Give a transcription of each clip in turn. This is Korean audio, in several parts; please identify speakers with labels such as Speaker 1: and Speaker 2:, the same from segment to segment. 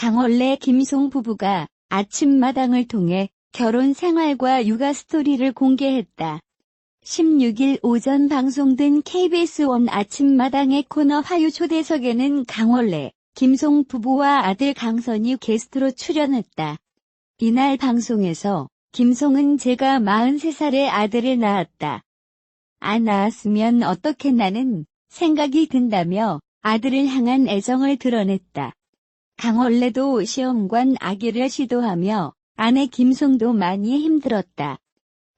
Speaker 1: 강원래 김송 부부가 아침마당을 통해 결혼 생활과 육아 스토리를 공개했다. 16일 오전 방송된 KBS1 아침마당의 코너 화요 초대석에는 강원래, 김송 부부와 아들 강선이 게스트로 출연했다. 이날 방송에서 김송은 제가 43살의 아들을 낳았다. 안 낳았으면 어떻게 나는 생각이 든다며 아들을 향한 애정을 드러냈다. 강원래도 시험관 아기를 시도하며 아내 김송도 많이 힘들었다.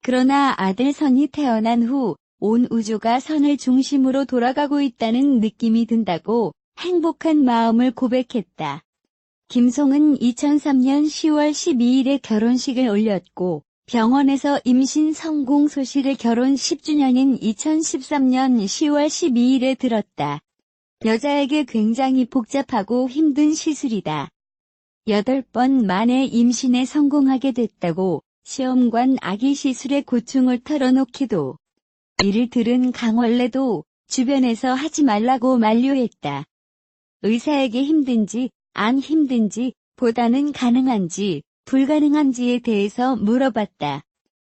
Speaker 1: 그러나 아들 선이 태어난 후 온 우주가 선을 중심으로 돌아가고 있다는 느낌이 든다고 행복한 마음을 고백했다. 김송은 2003년 10월 12일에 결혼식을 올렸고 병원에서 임신 성공 소식을 결혼 10주년인 2013년 10월 12일에 들었다. 여자에게 굉장히 복잡하고 힘든 시술이다. 8번 만에 임신에 성공하게 됐다고 시험관 아기 시술의 고충을 털어놓기도. 이를 들은 강원래도 주변에서 하지 말라고 만류했다. 의사에게 힘든지 안 힘든지 보다는 가능한지 불가능한지에 대해서 물어봤다.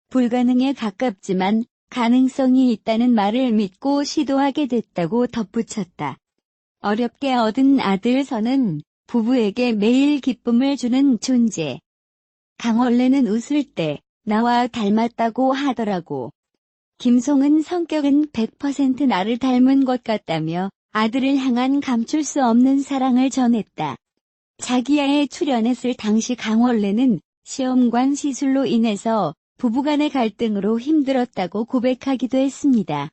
Speaker 1: 불가능에 가깝지만 가능성이 있다는 말을 믿고 시도하게 됐다고 덧붙였다. 어렵게 얻은 아들 선은 부부에게 매일 기쁨을 주는 존재. 강원래는 웃을 때 나와 닮았다고 하더라고. 김송은 성격은 100% 나를 닮은 것 같다며 아들을 향한 감출 수 없는 사랑을 전했다. 자기야에 출연했을 당시 강원래는 시험관 시술로 인해서 부부간의 갈등으로 힘들었다고 고백하기도 했습니다.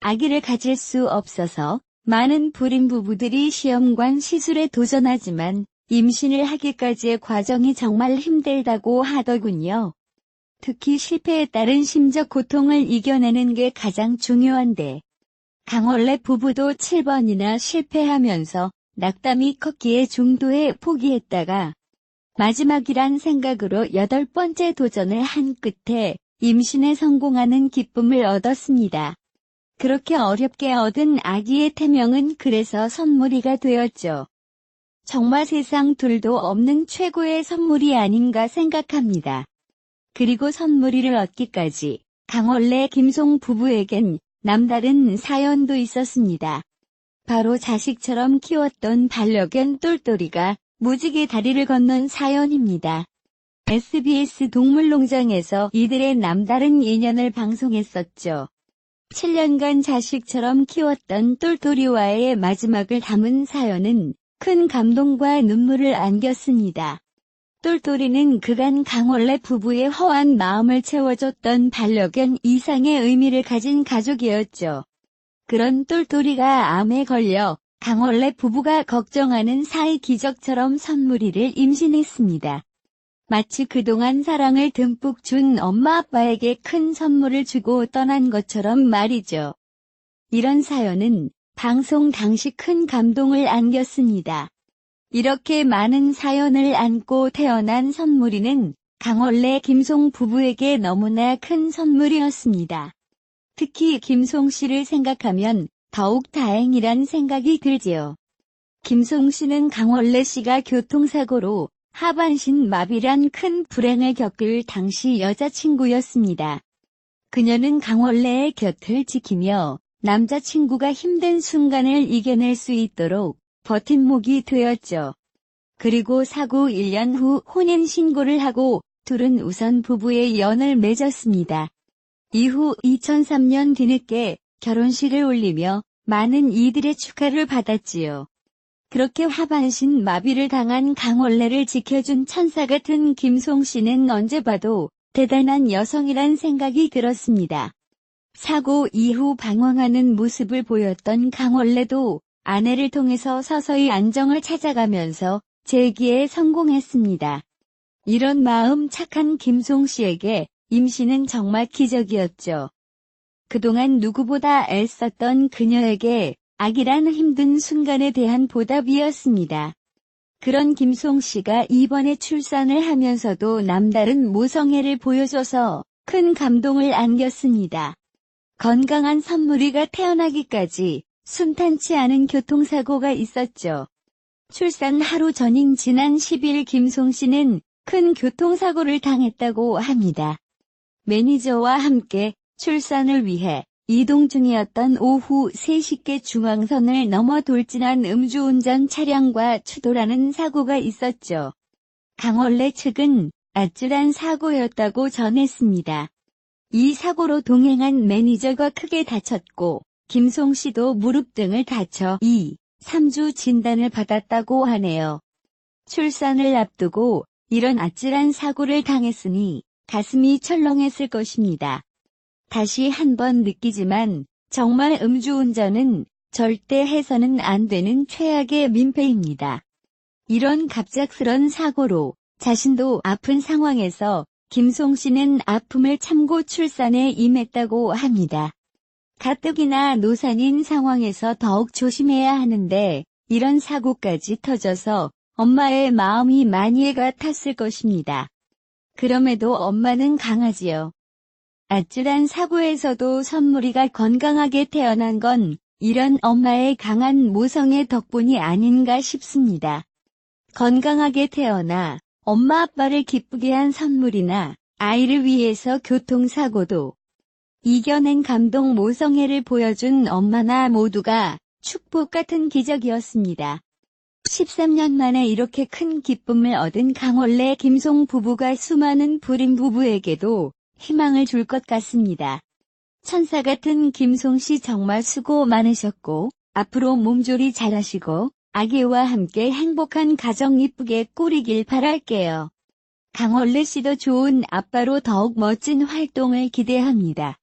Speaker 1: 아기를 가질 수 없어서 많은 불임 부부들이 시험관 시술에 도전하지만 임신을 하기까지의 과정이 정말 힘들다고 하더군요. 특히 실패에 따른 심적 고통을 이겨내는 게 가장 중요한데 강원래 부부도 7번이나 실패하면서 낙담이 컸기에 중도에 포기했다가 마지막이란 생각으로 여덟 번째 도전을 한 끝에 임신에 성공하는 기쁨을 얻었습니다. 그렇게 어렵게 얻은 아기의 태명은 그래서 선물이가 되었죠. 정말 세상 둘도 없는 최고의 선물이 아닌가 생각합니다. 그리고 선물이를 얻기까지 강원래 김송 부부에겐 남다른 사연도 있었습니다. 바로 자식처럼 키웠던 반려견 똘똘이가 무지개 다리를 건넌 사연입니다. SBS 동물농장에서 이들의 남다른 인연을 방송했었죠. 7년간 자식처럼 키웠던 똘똘이와의 마지막을 담은 사연은 큰 감동과 눈물을 안겼습니다. 똘똘이는 그간 강원래 부부의 허한 마음을 채워줬던 반려견 이상의 의미를 가진 가족이었죠. 그런 똘똘이가 암에 걸려 강원래 부부가 걱정하는 사이 기적처럼 선물이를 임신했습니다. 마치 그동안 사랑을 듬뿍 준 엄마 아빠에게 큰 선물을 주고 떠난 것처럼 말이죠. 이런 사연은 방송 당시 큰 감동을 안겼습니다. 이렇게 많은 사연을 안고 태어난 선물이는 강원래 김송 부부에게 너무나 큰 선물이었습니다. 특히 김송 씨를 생각하면 더욱 다행이란 생각이 들지요. 김송 씨는 강원래 씨가 교통사고로 하반신 마비란 큰 불행을 겪을 당시 여자친구였습니다. 그녀는 강원래의 곁을 지키며 남자친구가 힘든 순간을 이겨낼 수 있도록 버팀목이 되었죠. 그리고 사고 1년 후 혼인 신고를 하고 둘은 우선 부부의 연을 맺었습니다. 이후 2003년 뒤늦게 결혼식을 올리며 많은 이들의 축하를 받았지요. 그렇게 하반신 마비를 당한 강원래를 지켜준 천사 같은 김송 씨는 언제 봐도 대단한 여성이란 생각이 들었습니다. 사고 이후 방황하는 모습을 보였던 강원래도 아내를 통해서 서서히 안정을 찾아가면서 재기에 성공했습니다. 이런 마음 착한 김송 씨에게 임신은 정말 기적이었죠. 그동안 누구보다 애썼던 그녀에게 아기란 힘든 순간에 대한 보답이었습니다. 그런 김송 씨가 이번에 출산을 하면서도 남다른 모성애를 보여줘서 큰 감동을 안겼습니다. 건강한 선물이가 태어나기까지 순탄치 않은 교통사고가 있었죠. 출산 하루 전인 지난 10일 김송 씨는 큰 교통사고를 당했다고 합니다. 매니저와 함께 출산을 위해 이동 중이었던 오후 3시께 중앙선을 넘어 돌진한 음주운전 차량과 추돌하는 사고가 있었죠. 강원래 측은 아찔한 사고였다고 전했습니다. 이 사고로 동행한 매니저가 크게 다쳤고 김송 씨도 무릎 등을 다쳐 2, 3주 진단을 받았다고 하네요. 출산을 앞두고 이런 아찔한 사고를 당했으니 가슴이 철렁했을 것입니다. 다시 한번 느끼지만 정말 음주운전은 절대 해서는 안 되는 최악의 민폐입니다. 이런 갑작스런 사고로 자신도 아픈 상황에서 김송 씨는 아픔을 참고 출산에 임했다고 합니다. 가뜩이나 노산인 상황에서 더욱 조심해야 하는데 이런 사고까지 터져서 엄마의 마음이 많이 가 탔을 것입니다. 그럼에도 엄마는 강하지요. 아찔한 사고에서도 선물이가 건강하게 태어난 건 이런 엄마의 강한 모성의 덕분이 아닌가 싶습니다. 건강하게 태어나 엄마 아빠를 기쁘게 한 선물이나 아이를 위해서 교통사고도 이겨낸 감동 모성애를 보여준 엄마나 모두가 축복 같은 기적이었습니다. 13년 만에 이렇게 큰 기쁨을 얻은 강원래 김송 부부가 수많은 불임 부부에게도 희망을 줄 것 같습니다. 천사 같은 김송 씨 정말 수고 많으셨고, 앞으로 몸조리 잘하시고, 아기와 함께 행복한 가정 이쁘게 꾸리길 바랄게요. 강원래 씨도 좋은 아빠로 더욱 멋진 활동을 기대합니다.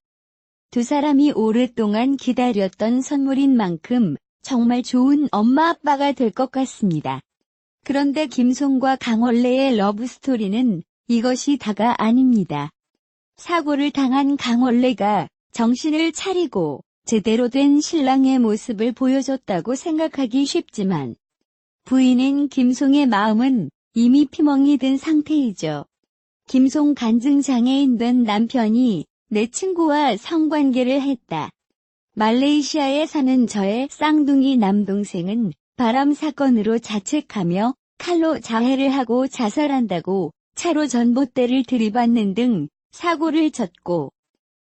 Speaker 1: 두 사람이 오랫동안 기다렸던 선물인 만큼 정말 좋은 엄마 아빠가 될 것 같습니다. 그런데 김송과 강원래의 러브스토리는 이것이 다가 아닙니다. 사고를 당한 강원래가 정신을 차리고 제대로 된 신랑의 모습을 보여줬다고 생각하기 쉽지만 부인인 김송의 마음은 이미 피멍이 든 상태이죠. 김송 간증장애인 된 남편이 내 친구와 성관계를 했다. 말레이시아에 사는 저의 쌍둥이 남동생은 바람 사건으로 자책하며 칼로 자해를 하고 자살한다고 차로 전봇대를 들이받는 등 사고를 쳤고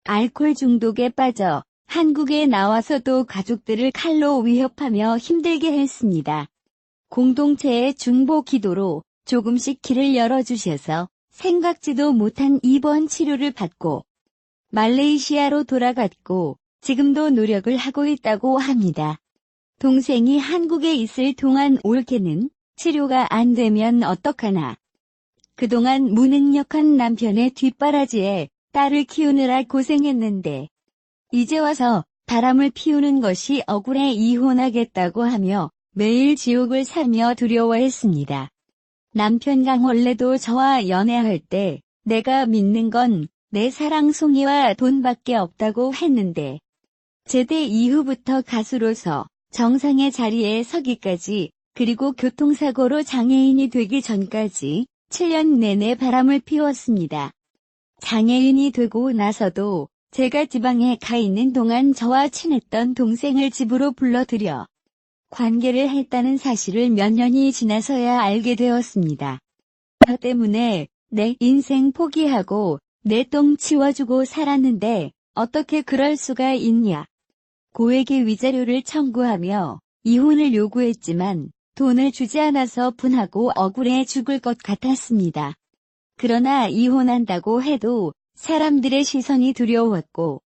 Speaker 1: 알코올 중독에 빠져 한국에 나와서도 가족들을 칼로 위협하며 힘들게 했습니다. 공동체의 중보 기도로 조금씩 길을 열어주셔서 생각지도 못한 입원 치료를 받고 말레이시아로 돌아갔고 지금도 노력을 하고 있다고 합니다. 동생이 한국에 있을 동안 올케는 치료가 안 되면 어떡하나. 그동안 무능력한 남편의 뒷바라지에 딸을 키우느라 고생했는데 이제 와서 바람을 피우는 것이 억울해 이혼하겠다고 하며 매일 지옥을 살며 두려워했습니다. 남편 강 원래도 저와 연애할 때 내가 믿는 건 내 사랑 송이와 돈밖에 없다고 했는데 제대 이후부터 가수로서 정상의 자리에 서기까지 그리고 교통사고로 장애인이 되기 전까지 7년 내내 바람을 피웠습니다. 장애인이 되고 나서도 제가 지방에 가 있는 동안 저와 친했던 동생을 집으로 불러들여 관계를 했다는 사실을 몇 년이 지나서야 알게 되었습니다. 저 때문에 내 인생 포기하고 내 똥 치워주고 살았는데 어떻게 그럴 수가 있냐. 고에게 위자료를 청구하며 이혼을 요구했지만 돈을 주지 않아서 분하고 억울해 죽을 것 같았습니다. 그러나 이혼한다고 해도 사람들의 시선이 두려웠고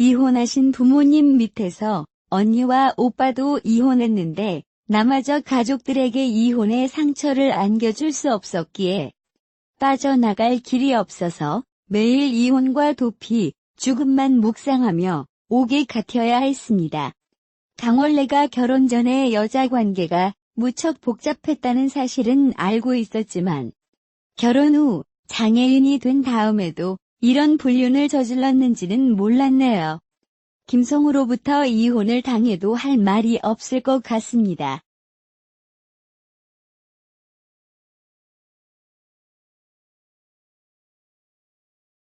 Speaker 1: 이혼하신 부모님 밑에서 언니와 오빠도 이혼했는데 나마저 가족들에게 이혼의 상처를 안겨줄 수 없었기에 빠져나갈 길이 없어서 매일 이혼과 도피, 죽음만 묵상하며 옥에 갇혀야 했습니다. 강원래가 결혼 전에 여자 관계가 무척 복잡했다는 사실은 알고 있었지만 결혼 후 장애인이 된 다음에도 이런 불륜을 저질렀는지는 몰랐네요. 김성우로부터 이혼을 당해도 할 말이 없을 것 같습니다.